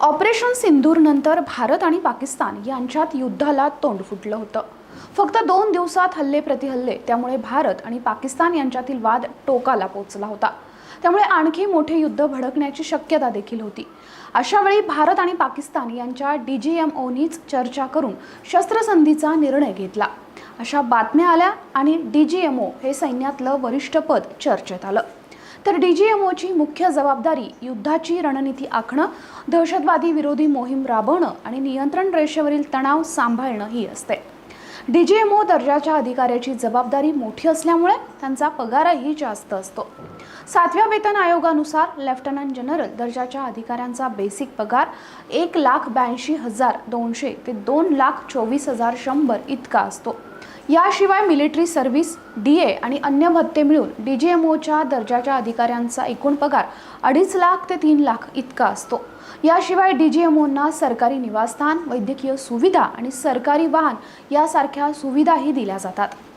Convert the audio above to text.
Operation सिंधूरनंतर Bharat आणि पाकिस्तान यांच्यात युद्धाला तोंड फुटलं होतं. फक्त दोन दिवसात हल्ले प्रतिहल्ले त्यामुळे भारत आणि पाकिस्तान यांच्यातील वाद टोकाला पोचला होता. त्यामुळे आणखी मोठे युद्ध भडकण्याची शक्यता देखील होती. अशावेळी भारत आणि पाकिस्तान यांच्या डी जी एम ओनीच चर्चा करून शस्त्रसंधीचा निर्णय घेतला. अशा बातम्या आल्या आणि डी जी एम ओ हे सैन्यातलं वरिष्ठ पद चर्चेत आलं. तर डी जी एम ओची मुख्य जबाबदारी युद्धाची रणनीती आखणं दहशतवादी विरोधी मोहीम राबवणं आणि नियंत्रण रेषेवरील तणाव सांभाळणं ही असते. डी जी एम ओ दर्जाच्या अधिकाऱ्याची जबाबदारी मोठी असल्यामुळे त्यांचा पगारही जास्त असतो. सातव्या वेतन आयोगानुसार लेफ्टनंट जनरल दर्जाच्या अधिकाऱ्यांचा बेसिक पगार एक लाख ब्याऐंशी हजार दोनशे ते दोन लाख चोवीस हजार शंभर इतका असतो. याशिवाय मिलिटरी सर्व्हिस डी ए आणि अन्य भत्ते मिळून डी जी एम ओच्या दर्जाच्या अधिकाऱ्यांचा एकूण पगार अडीच लाख ते तीन लाख इतका असतो. याशिवाय डी जी एम ओंना सरकारी निवासस्थान वैद्यकीय सुविधा आणि सरकारी वाहन यासारख्या सुविधाही दिल्या जातात.